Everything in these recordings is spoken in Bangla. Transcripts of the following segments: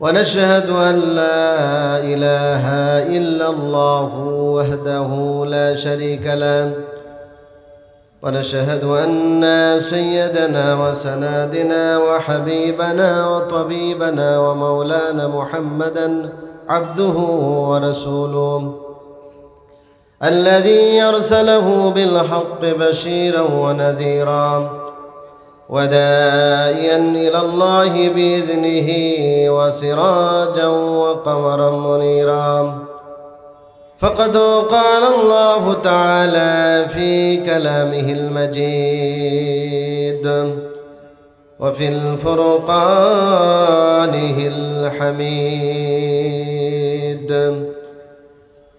ونشهد أن لا إله إلا الله وحده لا شريك له. ونشهد أن سيدنا وسنادنا وحبيبنا وطبيبنا ومولانا محمدا عبده ورسوله. الذي أرسله بالحق بشيرا ونذيرا. وداعيا إلى الله بإذنه وسراجا وقمرا منيرا. فقد قال الله تعالى في كلامه المجيد وفي الفرقانه الحميد.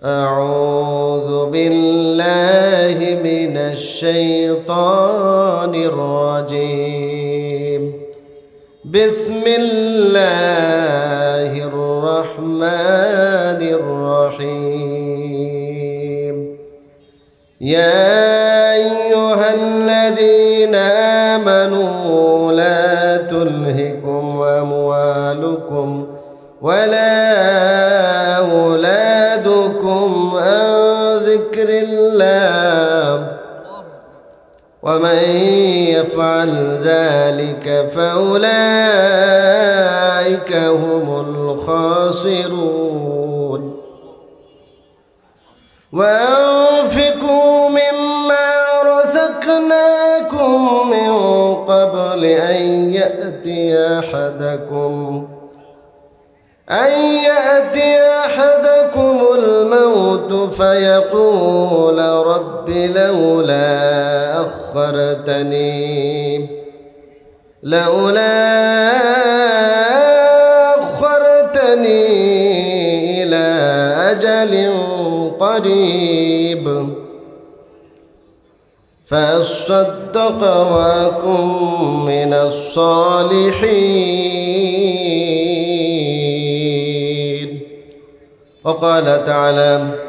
أعوذ بالله من الشيطان الرجيم. بسم الله الرحمن الرحيم. يا أيها الذين آمنوا لا تلهكم أموالكم ولا ومن يفعل ذلك فأولئك هم الخاسرون. وأنفقوا مما رزقناكم من قبل أن يأتي أحدكم أن يأتي فيقول رب لولا أخرتني لولا أخرتني إلى أجل قريب. فأصدق وأكن من الصالحين. وقال تعالى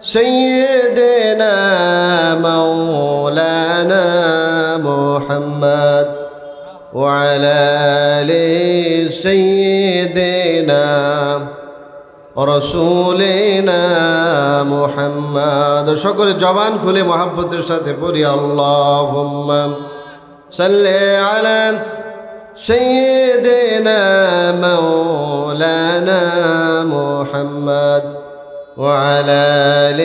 سيدنا مولانا محمد وعلى ال سيدنا রসুলেনা মুহাম্মদ সকলে জবান খুলে মোহাব্বতের সাথে পড়ি আল্লাহ সাল্লে আলা سيدنا مولانا محمد وعلى آل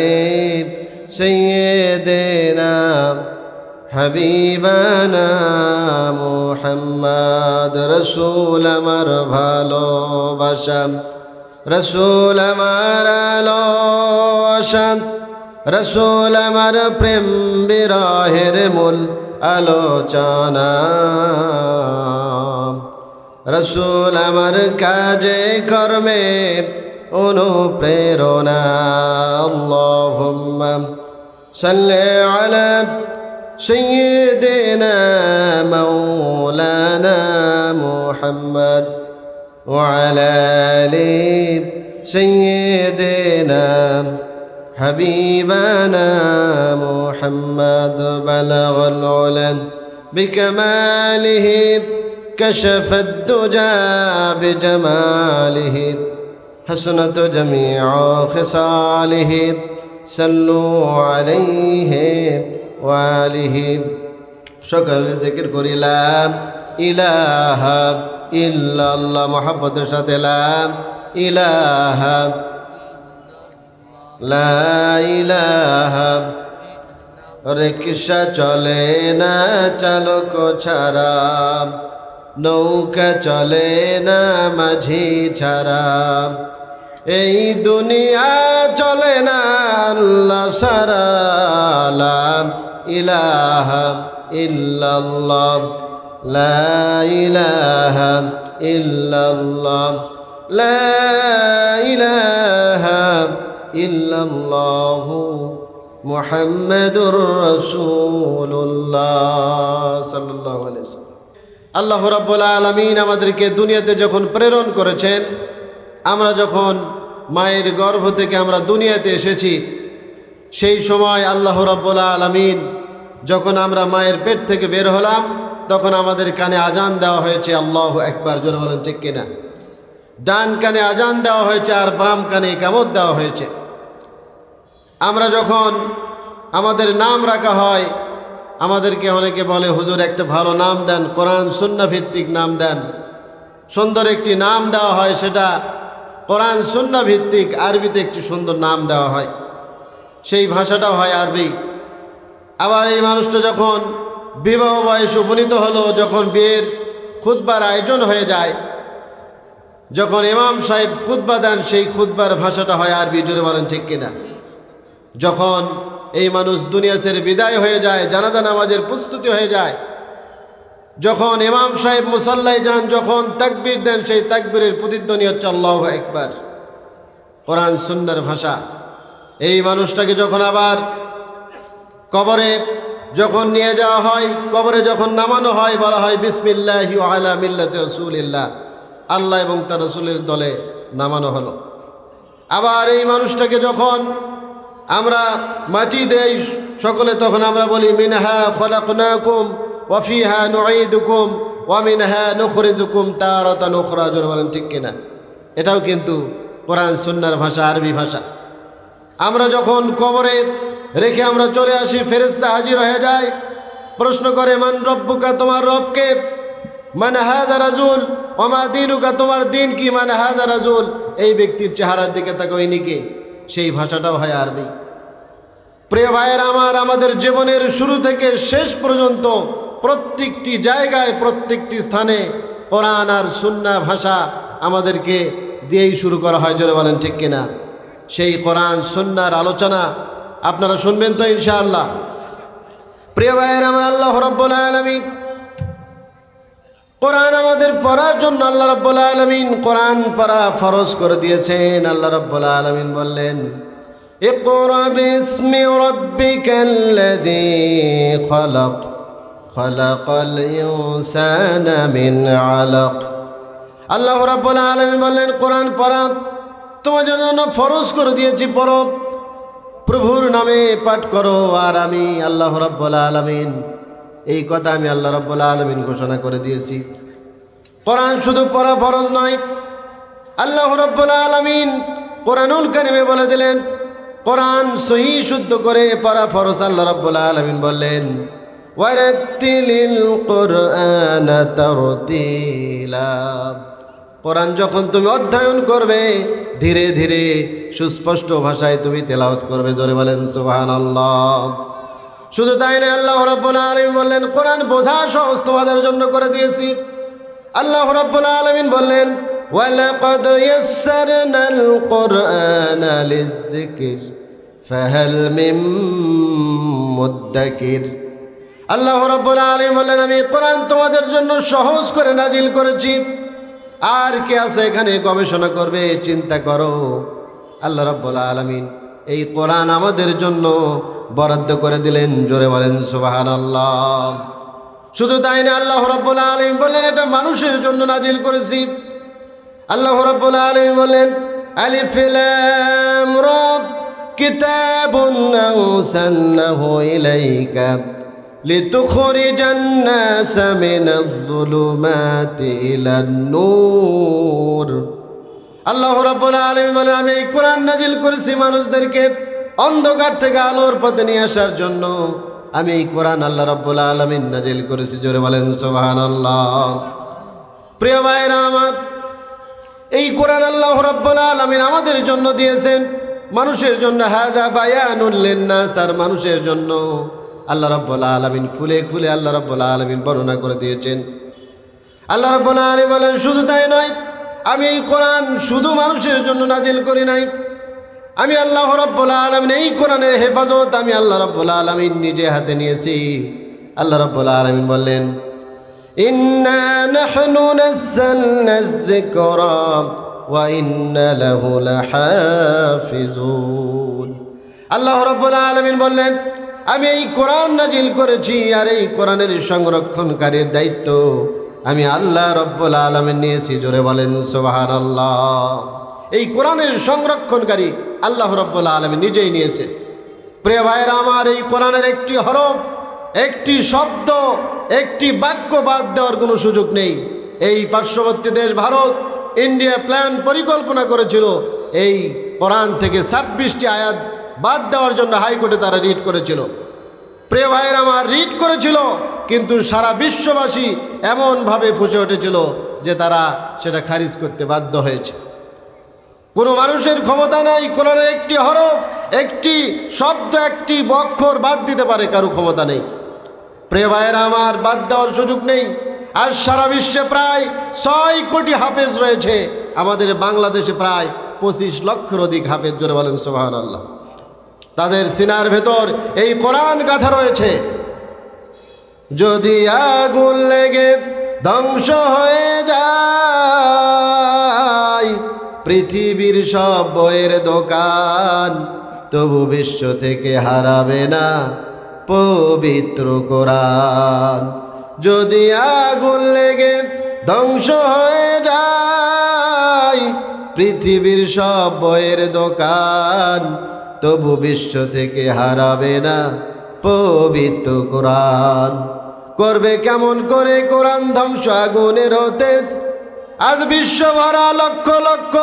سيدنا حبيبنا محمد رسول আমার ভালোবাসা রসুল আমার আলোসা রসুল আমার প্রেম বিরহের মূল আলোচনা রসুল আমার কাজে কর্মে অনুপ্রেরণা আল্লাহুম্মা সাল্লি আলা سيدنا مولانا محمد وعلى آل سيدنا حبيبنا محمد بلغ العلم بكماله كشف الدجى بجماله حسنت جميع خصاله صلوا عليه وآله সকল জিকির করিলাম ইলাহা ইল্লাল্লাহ মহাব্বতের সাথে লাম ইলাহা লা ইলাহা রিক্সা চলে না চালক ছাড়া নৌকা চলে না মাঝি ছাড়া এই দুনিয়া চলে না আল্লাহ সারা লা ইলাহা ইল্লাল্লাহ, লা ইলাহা ইল্লাল্লাহ, লা ইলাহা ইল্লাল্লাহ, মুহাম্মাদুর রাসূলুল্লাহ সাল্লাল্লাহু আলাইহি আল্লাহ রাব্বুল আলামিন আমাদেরকে দুনিয়াতে যখন প্রেরণ করেছেন আমরা যখন মায়ের গর্ভ থেকে আমরা দুনিয়াতে এসেছি, সেই সময় আল্লাহ রাব্বুল আলামিন যখন আমরা মায়ের পেট থেকে বের হলাম, তখন আমাদের কানে আজান দেওয়া হয়েছে, আল্লাহ একবার জোর বলেন, ঠিক কিনা? ডান কানে আজান দেওয়া হয়েছে আর বাম কানে কামত দেওয়া হয়েছে। আমরা যখন আমাদের নাম রাখা হয়, আমাদেরকে অনেকে বলে, হুজুর, একটা ভালো নাম দেন, কোরআন সুন্না ভিত্তিক নাম দেন। সুন্দর একটি নাম দেওয়া হয়, সেটা কোরআন সুন্না ভিত্তিক আরবিতে একটি সুন্দর নাম দেওয়া হয়। সেই ভাষাটাও হয় আরবি। আবার এই মানুষটা যখন বিবাহ বয়স উপনীত হলো, যখন বিয়ের খুতবার আয়োজন হয়ে যায়, যখন ইমাম সাহেব খুতবা দেন, সেই খুতবার ভাষাটা হয় আরবি জুড়ে বলেন ঠিক কিনা? যখন এই মানুষ দুনিয়া বিদায় হয়ে যায়, জানাজা নামাজের প্রস্তুতি হয়ে যায় যখন ইমাম সাহেব মুসাল্লায় যান, যখন তাকবির দেন, সেই তাকবীরের প্রতিধ্বনি হচ্ছে আল্লাহ একবার কোরআন সুন্দর ভাষা। এই মানুষটাকে যখন আবার কবরে যখন নিয়ে যাওয়া হয়, কবরে যখন নামানো হয়, বলা হয়, বিসমিল্লাহি আলা মিল্লাত রসুলিল্লাহ। আল্লাহ এবং তার রসুলের দলে নামানো হলো। আবার এই মানুষটাকে যখন আমরা মাটি দেই সকলে, তখন আমরা বলি, মিনহা খলাকুম ওয়াফিহা নুঈদুকুম ওয়া মিনহা নুখরিজুকুম তারাতান উখরা। জোরে বলেন, ঠিক কিনা? এটাও কিন্তু কোরআন, সুন্নার ভাষা, আরবি ভাষা। আমরা যখন কবরে রেখে আমরা চলে আসি ফেরেস্তা হাজির হয়ে যায়, প্রশ্ন করে, মান রব্বুকা, তোমার রবকে? মানে হাদা রাজুল? ওমা দিনুকা, তোমার দিন কি? মানে হাদা রাজুল? এই ব্যক্তির চেহারার দিকে তাকে কে? সেই ভাষাটাও হয় আরবি। প্রিয় ভাইয়ের আমার, আমাদের জীবনের শুরু থেকে শেষ পর্যন্ত প্রত্যেকটি জায়গায় প্রত্যেকটি স্থানে কোরআন আর সুন্না ভাষা আমাদেরকে দিয়েই শুরু করা হয় জোরে বলেন ঠিক কিনা সেই কোরআন সুন্নার আলোচনা আপনারা শুনবেন তো ইনশাআল্লাহ প্রিয় ভাইয়ের আমার আল্লাহ রব্বুল আলমিন কোরআন আমাদের পড়ার জন্য আল্লাহ রব্বুল আলমিন কোরআন পড়া ফরজ করে দিয়েছেন আল্লাহ রব্বুল আলমিন বললেন اقرأ باسم ربك الذي خلق خلق الإنسان من علق আল্লাহ রাব্বুল আলামিন বললেন কোরআন পড়া তোমার জন্য ফরজ করে দিয়েছি পড়ো প্রভুর নামে পাঠ করো আর আমি আল্লাহ রাব্বুল আলামিন এই কথা আমি আল্লাহ রাব্বুল আলামিন ঘোষণা করে দিয়েছি কোরআন শুধু পড়া ফরজ নয় আল্লাহ রাব্বুল আলামিন কোরআনুল কারিমে বলে দিলেন কোরআন সহি শুদ্ধ করে পড়া ফরজ আল্লাহ রাব্বুল আলামিন বললেন ওয়ারাত্তিলিল কোরআন তারতিলা কোরআন যখন তুমি অধ্যয়ন করবে ধীরে ধীরে সুস্পষ্ট ভাষায় তুমি তেলাওয়াত করবে জোরে বলেন সুবহানাল্লাহ শুধু তাই না আল্লাহ রাব্বুল আলামিন বললেন কোরআন বোঝা সহজ তোমাদের জন্য করে দিয়েছি আল্লাহ রাব্বুল আলামিন বললেন ولقد يسرنا القرآن للذكر فهل من مدكر আল্লাহ রাব্বুল আলামিন বললেন, আমি কোরআন তোমাদের জন্য সহজ করে নাজিল করেছি। আর কে আছে এখানে গবেষণা করবে? চিন্তা করো। আল্লাহ রাব্বুল আলমিন এই কোরআন আমাদের জন্য বরাদ্দ করে দিলেন। জোরে বলেন সুবাহান আল্লাহ শুধু তাই না, আল্লাহ রাব্বুল আলামিন বললেন, এটা মানুষের জন্য নাজিল করেছি। আল্লাহ রাব্বুল আলামিন বলেন আলিফ লাম রা, কিতাবুন আনসালনাহু ইলাইকা। لتخرج الناس من الظلمات إلى النور আল্লাহ রাব্বুল আলামিন বলেন আমি এই কোরআন নাজিল করেছি মানুষদেরকে অন্ধকার থেকে আলোর পথে নিয়ে আসার জন্য আমি এই কোরআন আল্লাহ রাব্বুল আলামিন নাজিল করেছি জোরে বলেন সুবহানাল্লাহ প্রিয় ভাইরা আমার এই কোরআন আল্লাহ রাব্বুল আলামিন আমাদের জন্য দিয়েছেন মানুষের জন্য হাদা বায়ানুল লিন্নাস আর মানুষের জন্য আল্লাহ রব্বুল্লা আলমিন খুলে খুলে আল্লাহ রব্বুল্লা আলমিন বর্ণনা করে দিয়েছেন আল্লাহ রব্বুল্লা আলী বলেন শুধু তাই নয় আমি এই কোরআন শুধু মানুষের জন্য নাজিল করি নাই আমি আল্লাহ রব্বুল্লা আলমিন এই কোরআনের হেফাজত আমি আল্লাহ রব্বুল্লা আলমিন নিজে হাতে নিয়েছি আল্লাহ রব্বুল্লা আলমিন বললেন إنا نحن نزلنا الذكر وإنا له لحافظون আল্লাহ রব্বুল আলমিন বললেন আমি এই কোরআন নাজিল করেছি আর এই কোরআনের সংরক্ষণকারীর দায়িত্ব। আমি আল্লাহ রব্বুল আলমিন নিয়েছি, জোরে বলেন সোবাহান আল্লাহ এই কোরআনের সংরক্ষণকারী আল্লাহ রব্বুল আলমিন নিজেই নিয়েছে। প্রিয় ভাইয়েরা, আমার এই কোরআনের একটি হরফ, একটি শব্দ, একটি বাক্য বাদ দেওয়ার কোনো সুযোগ নেই। এই পার্শ্ববর্তী দেশ ভারত ইন্ডিয়া প্ল্যান পরিকল্পনা করেছিল, এই কোরআন থেকে ছাব্বিশটি আয়াত বাদ দেওয়ার জন্য হাইকোর্টে তারা রিট করেছিল। প্রিয় ভাইয়ের, আমার রিট করেছিল, কিন্তু সারা বিশ্ববাসী এমনভাবে ফুসে উঠেছিল যে তারা সেটা খারিজ করতে বাধ্য হয়েছে। কোনো মানুষের ক্ষমতা নাই, কোরআনের একটি হরফ, একটি শব্দ, একটি বক্ষর বাদ দিতে পারে, কারও ক্ষমতা নেই। প্রিয় ভাইয়েরা, আমার বাদ দেওয়ার সুযোগ নেই। আর সারা বিশ্বে প্রায় ছয় কোটি হাফেজ রয়েছে। আমাদের বাংলাদেশে প্রায় পঁচিশ লক্ষের অধিক হাফেজ, জোরে বলেন সোহান আল্লাহ তাদের সিনার ভেতর এই কোরআন গাথা রয়েছে। যদি আগুন লেগে ধ্বংস হয়ে যায়, পৃথিবীর সব বইয়ের দোকান তবু বিশ্ব থেকে হারাবে না পবিত্র কোরআন। যদি আগুন লেগে ধ্বংস হয়ে যায়, পৃথিবীর সব বইয়ের দোকান তবু বিশ্ব থেকে হারাবে না পবিত্র কোরআন। করবে কেমন করে কোরআন ধ্বংস আগুনের হতেস আজ বিশ্ব ভরা লক্ষ লক্ষ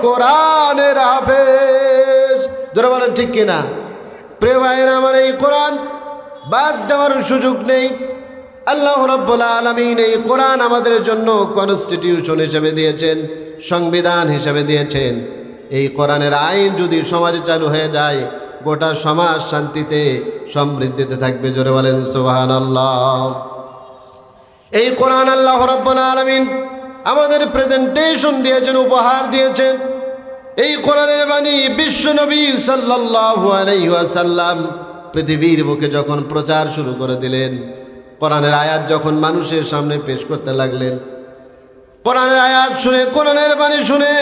কোরআনের হাফেজ। ধরে বলেন ঠিক কিনা? প্রিয় ভাইয়ের, আমার এই কোরআন বাদ দেওয়ার সুযোগ নেই। আল্লাহ রব্বুল আলমিন এই কোরআন আমাদের জন্য কনস্টিটিউশন হিসেবে দিয়েছেন, সংবিধান হিসেবে দিয়েছেন। এই কোরআনের আইন যদি সমাজে চালু হয়ে যায়, গোটা সমাজ শান্তিতে সমৃদ্ধিতে থাকবে। জোরে বলেন সোহান আল্লাহ এই কোরআন আল্লাহ রব্বুল আলমিন আমাদের প্রেজেন্টেশন দিয়েছেন, উপহার দিয়েছেন। এই কোরআনের বাণী সাল্লাল্লাহু আলাইহি ওয়াসাল্লাম পৃথিবীর বুকে যখন প্রচার শুরু করে দিলেন, কোরআনের আয়াত যখন মানুষের সামনে পেশ করতে লাগলেন, কোরআনের আয়াত শুনে, কোরআনের বাণী শুনে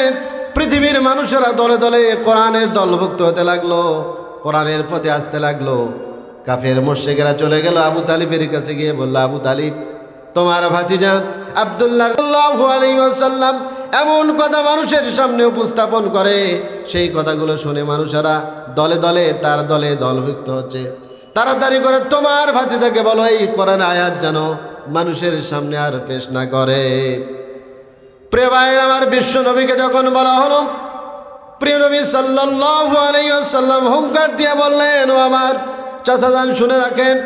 পৃথিবীর মানুষেরা দলে দলে কোরআনের দলভুক্ত হতে লাগল, কোরআনের পথে আসতে লাগল। কাফের মোর্শেকেরা চলে গেল আবু তালিবের কাছে গিয়ে বলল, আবু তালিব, তোমার ভাতিজা আবদুল্লাহ এমন কথা মানুষের সামনে উপস্থাপন করে। সেই কথাগুলো শুনে মানুষেরা দলে দলে তার দলে দলভুক্ত হচ্ছে। তাড়াতাড়ি করে তোমার ভাতিজাকে বলো, এই কোরআন আয়াত যেন মানুষের সামনে আর পেশ না করে। প্রিয় ভাইয়ের আমার বিশ্ব নবীকে যখন বলা হলো, প্রিয় নবী সাল্লাল্লাহু আলাইহি ওয়াসাল্লাম হুঙ্কার দিয়ে বললেন, ও আমার চাচাজান শুনে রাখেন,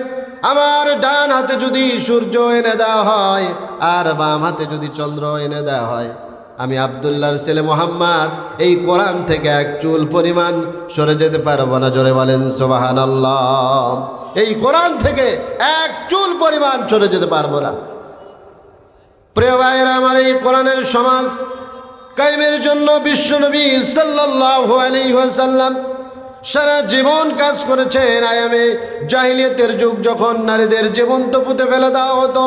আমার ডান হাতে যদি সূর্য এনে দেওয়া হয় আর বাম হাতে যদি চন্দ্র এনে দেওয়া হয়, আমি আবদুল্লাহর ছেলে মোহাম্মদ, এই কোরআন থেকে এক চুল পরিমাণ সরে যেতে পারব না। জোরে বলেন সোবাহান এই কোরআন থেকে এক চুল পরিমাণ সরে যেতে পারব না। প্রিয় ভাইয়েরা, আমার এই কোরআনের সমাজ কায়েমের জন্য বিশ্বনবী আলাইহি সারা জীবন কাজ করেছেন। আয়ামে জাহিলিয়াতের যুগ যখন নারীদের জীবন্ত পুঁতে ফেলে দেওয়া হতো,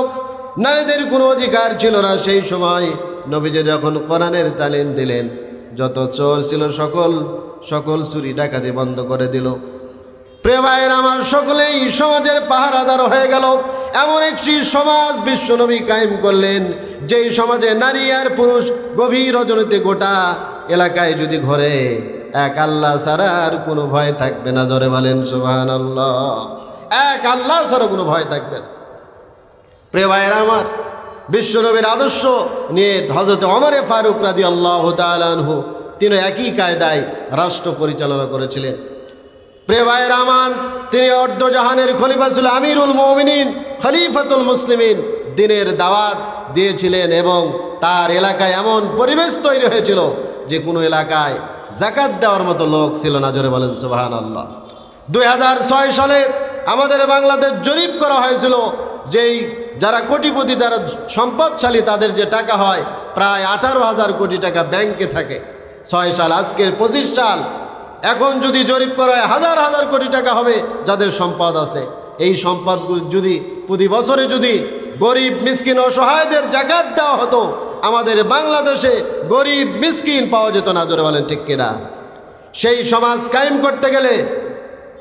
নারীদের কোনো অধিকার ছিল না, সেই সময় নবীজি যখন কোরআনের তালিম দিলেন, যত চোর ছিল সকল সকল চুরি ডাকাতি বন্ধ করে দিল। প্রিয় ভাইয়ের আমার সকলেই সমাজের পাহারাদার হয়ে গেল। এমন একটি সমাজ বিশ্বনবী কায়েম করলেন, যেই সমাজে নারী আর পুরুষ গভীর রজনীতে গোটা এলাকায় যদি ঘরে, এক আল্লাহ ছাড়া আর কোনো ভয় থাকবে না। জরে বলেন সুবাহান আল্লাহ এক আল্লাহ ছাড়া কোনো ভয় থাকবে না। প্রিয় ভাইয়েরা আমার বিশ্বনবীর আদর্শ নিয়ে হজরত অমরে ফারুক রাদি আল্লাহ তালহু তিনি একই কায়দায় রাষ্ট্র পরিচালনা করেছিলেন। প্রিয় ভাইয়ের আমান, তিনি অর্ধজাহানের খলিফা ছিল আমিরুল মমিনিন, খলিফাতুল মুসলিমিন। দিনের দাওয়াত দিয়েছিলেন এবং তার এলাকায় এমন পরিবেশ তৈরি হয়েছিল যে কোনো এলাকায় জাকাত দেওয়ার মতো লোক ছিল না, জোরে বলেন সুবাহান আল্লাহ দুই হাজার ছয় সালে আমাদের বাংলাদেশ জরিপ করা হয়েছিল যেই যারা কোটিপতি, যারা সম্পদশালী, তাদের যে টাকা হয় প্রায় আঠারো হাজার কোটি টাকা ব্যাংকে থাকে। ছয় সাল, আজকে পঁচিশ সাল এখন যদি জরিপ করায় হাজার হাজার কোটি টাকা হবে যাদের সম্পদ আছে। এই সম্পদগুলো যদি প্রতি বছরে যদি গরিব, মিসকিন, অসহায়দের জাকাত দেওয়া হতো, আমাদের বাংলাদেশে গরিব, মিসকিন পাওয়া যেত না, জোরে বলেন ঠিক কিনা? সেই সমাজ কায়েম করতে গেলে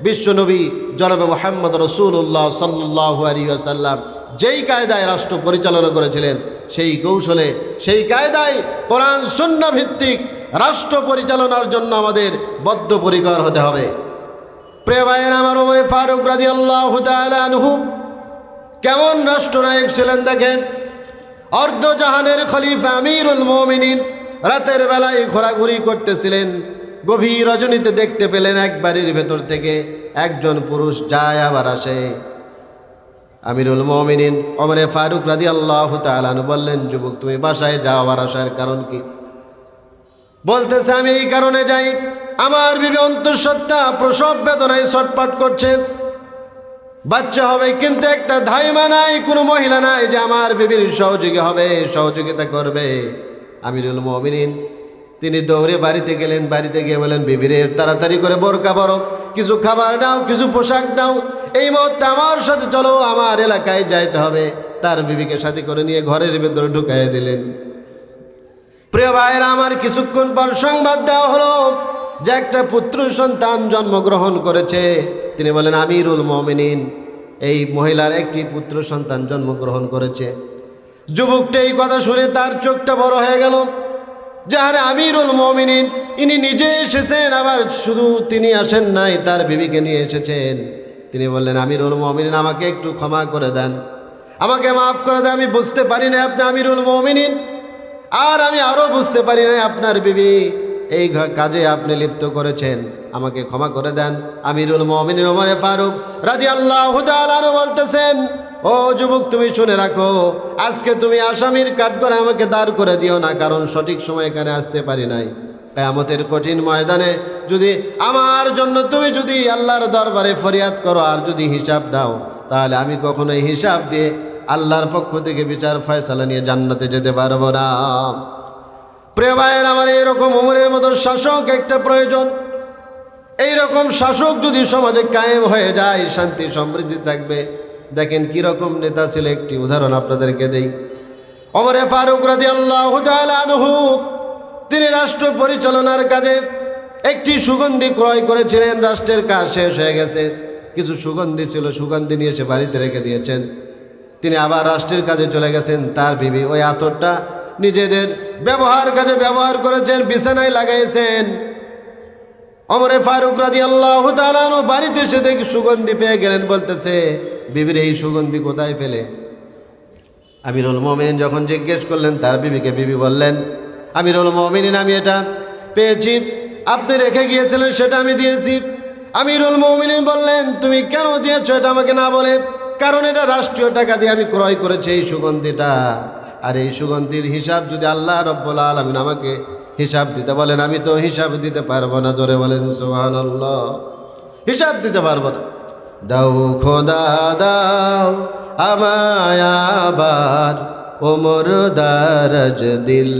বিশ্বনবী জনাবে মোহাম্মদ রসুল্লাহ সাল্লাহ আলিয়াল্লাম যেই কায়দায় রাষ্ট্র পরিচালনা করেছিলেন, সেই কৌশলে, সেই কায়দায় কোরআন শূন্য ভিত্তিক রাষ্ট্র পরিচালনার জন্য আমাদের বদ্ধপরিকর হতে হবে। প্রিয় ভাইয়ের, আমার ওমরে ফারুক রাজি আল্লাহ আনহু কেমন রাষ্ট্রনায়ক ছিলেন দেখেন? অর্ধজাহানের খলিফা আমিরুল মোমিনিন রাতের বেলায় ঘোরাঘুরি করতেছিলেন, গভীর রজনীতে দেখতে পেলেন এক বাড়ির ভেতর থেকে একজন পুরুষ যায় আবার আসে। আমিরুল মমিনিন অমরে ফারুক রাজি আল্লাহ তালানু বললেন, যুবক, তুমি বাসায় যাও, আবার আসার কারণ কি? বলতেছে, আমি এই কারণে যাই। আমার বিবি অন্তঃসত্ত্বা প্রসব বেদনায় ছটপট করছে। বাচ্চা হবে, কিন্তু একটা ধাইমা নাই, কোনো মহিলা নাই যে আমার বিবির সহযোগী হবে, সহযোগিতা করবে। আমিরুল মমিনিন, তিনি দৌড়ে বাড়িতে গেলেন, বাড়িতে গিয়ে বলেন, বিবিরে, তাড়াতাড়ি করে বোরকা বরো কিছু খাবার নাও, কিছু পোশাক নাও, এই মুহূর্তে আমার সাথে চলো, আমার এলাকায় যাইতে হবে। তার বিবিকে সাথে করে নিয়ে ঘরের ভেতরে ঢুকাইয়ে দিলেন। প্রিয় ভাইয়েরা, আমার কিছুক্ষণ পর সংবাদ দেওয়া হলো যে একটা পুত্র সন্তান জন্মগ্রহণ করেছে। তিনি বলেন, আমিরুল মমিনিন। এই মহিলার একটি পুত্র সন্তান জন্মগ্রহণ করেছে। যুবকটা এই কথা শুনে তার চোখটা বড় হয়ে গেল। যাহারে আমিরুল মমিনিন, ইনি নিজে এসেছেন, আবার শুধু তিনি আসেন নাই, তার বিবিকে নিয়ে এসেছেন। তিনি বললেন, আমিরুল মমিনিন, আমাকে একটু ক্ষমা করে দেন। আমাকে মাফ করে দেন, আমি বুঝতে পারি না আপনি আমিরুল মমিনিন। আর আমি আরও বুঝতে পারি না আপনার বিবি। এই কাজে আপনি লিপ্ত করেছেন। আমাকে ক্ষমা করে দেন। আমিরুল মমিনিন ওমরে ফারুক রাজি আল্লাহ আরও বলতেছেন, ও যুবক, তুমি শুনে রাখো, আজকে তুমি আসামির কাঠ করে আমাকে দাঁড় করে দিও না, কারণ সঠিক সময় এখানে আসতে পারি নাই। কেয়ামতের কঠিন ময়দানে যদি আমার জন্য তুমি যদি আল্লাহর দরবারে ফরিয়াদ করো আর যদি হিসাব দাও, তাহলে আমি কখনোই হিসাব দিয়ে আল্লাহর পক্ষ থেকে বিচার ফয়সালা নিয়ে জান্নাতে যেতে পারব না। প্রিয় ভাইয়ের, আমার এরকম উমরের মতো শাসক একটা প্রয়োজন। এই রকম শাসক যদি সমাজে কায়েম হয়ে যায়, শান্তি, সমৃদ্ধি থাকবে। দেখেন কীরকম নেতা ছিল একটি উদাহরণ আপনাদেরকে দেই। অমরে ফারুক রাজি আল্লাহ তিনি রাষ্ট্র পরিচালনার কাজে একটি সুগন্ধি ক্রয় করেছিলেন। রাষ্ট্রের কাজ শেষ হয়ে গেছে। কিছু সুগন্ধি ছিল, সুগন্ধি নিয়ে এসে বাড়িতে রেখে দিয়েছেন। তিনি আবার রাষ্ট্রের কাজে চলে গেছেন, তার বিবি ওই আতরটা নিজেদের ব্যবহার কাজে ব্যবহার করেছেন, বিছানায় লাগাইছেন। অমরে ফারুক রাজি আল্লাহ বাড়িতে এসে দেখি সুগন্ধি পেয়ে গেলেন, বলতেছে, বিবির এই সুগন্ধি কোথায় পেলে? আমিরুল মমিনিন যখন জিজ্ঞেস করলেন, তার বিবিকে বিবি বললেন, আমিরুল মমিনিন, আমি এটা পেয়েছি, আপনি রেখে গিয়েছিলেন, সেটা আমি দিয়েছি। আমিরুল মমিনিন বললেন, তুমি কেন দিয়েছ, এটা আমাকে না বলে? কারণ এটা রাষ্ট্রীয় টাকা দিয়ে আমি ক্রয় করেছি এই সুগন্ধিটা। আর এই সুগন্ধির হিসাব যদি আল্লাহ রব্বুল আলমিন আমাকে হিসাব দিতে বলেন, আমি তো হিসাব দিতে পারব না, জোরে বলেন সোহান হিসাব দিতে পারব না। দাও খোদা, দাও আমায় আবার ওমর দারজ দিল।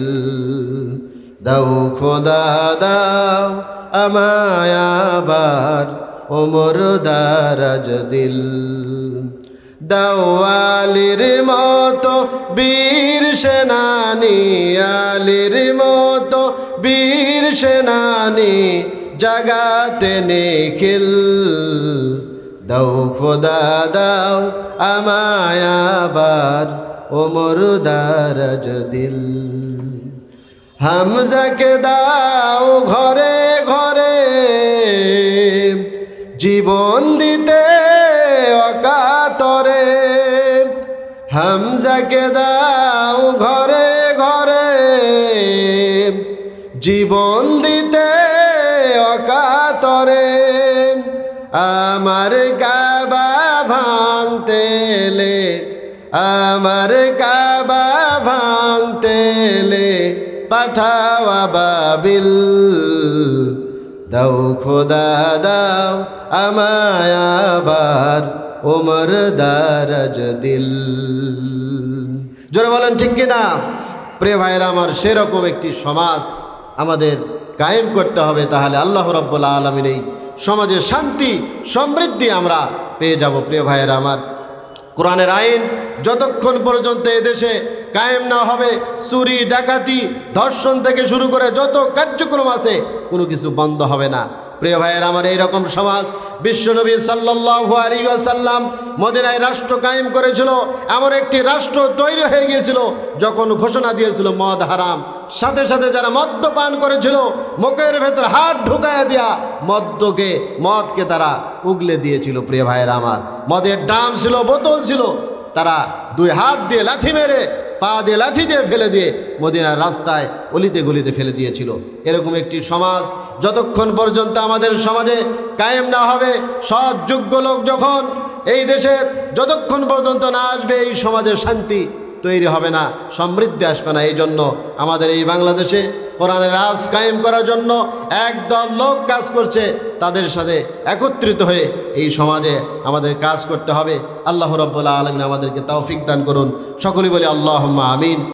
দাও খোদা, দাও আমায় আবার ওমর দারজ দিল। দাওয়ালির মতো বীর সেনানি, আলির মতো বীর সেনানি জাগাতে নিখিল। দাও খোদা, দাও আমায় আবার ওমর দারজ দিল। হামজাকে দাও ঘরে ঘরে, জীবন হামজাকে দাও ঘরে ঘরে। জীবন দিতে অকাতরে। আমার কাবা ভাঙতেলে আমার কাবা ভাঙতেলে পাঠাওয়া বাবিল দাও খোদা, দাও আমায় আবার। ওমর দারাজ দিল। জোরে বলেন, ঠিক কিনা? প্রিয় ভাইরা আমার সেরকম একটি সমাজ আমাদের কায়েম করতে হবে, তাহলে আল্লাহ রব্বুল্লা আলমিন এই সমাজের শান্তি, সমৃদ্ধি আমরা পেয়ে যাব। প্রিয় ভাইয়েরা, আমার কোরআনের আইন যতক্ষণ পর্যন্ত এদেশে কায়েম না হবে, চুরি, ডাকাতি, ধর্ষণ থেকে শুরু করে যত কার্যক্রম আছে, কোনো কিছু বন্ধ হবে না। প্রিয় ভাইয়ের, আমার এইরকম সমাজ বিশ্বনবী সাল্লাল্লাহু আলাইহি ওয়াসাল্লাম মদিনায় রাষ্ট্র কায়েম করেছিল, এমন একটি রাষ্ট্র তৈরি হয়ে গিয়েছিল, যখন ঘোষণা দিয়েছিল মদ হারাম। সাথে সাথে যারা মদ্যপান করেছিল, মুখের ভেতর হাত ঢুকাইয়া দিয়া মদ্যকে, মদকে তারা উগলে দিয়েছিল, প্রিয় ভাইয়ের আমার। মদের ড্রাম ছিল, বোতল ছিল, তারা দুই হাত দিয়ে লাথি মেরে পা দিয়ে লাঠি দিয়ে ফেলে দিয়ে মদিনার রাস্তায় অলিতে গলিতে ফেলে দিয়েছিল। এরকম একটি সমাজ যতক্ষণ পর্যন্ত আমাদের সমাজে কায়েম না হবে, সৎ, যোগ্য লোক যখন এই দেশে যতক্ষণ পর্যন্ত না আসবে, এই সমাজের শান্তি তৈরি হবে না, সমৃদ্ধি আসবে না। এই জন্য আমাদের এই বাংলাদেশে কোরআনের রাজ কায়েম করার জন্য একদল লোক কাজ করছে, তাদের সাথে একত্রিত হয়ে এই সমাজে আমাদের কাজ করতে হবে। আল্লাহ রব্বুল্লাহ আলমিন আমাদেরকে তৌফিক দান করুন। সকলেই বলি আল্লাহ আমিন।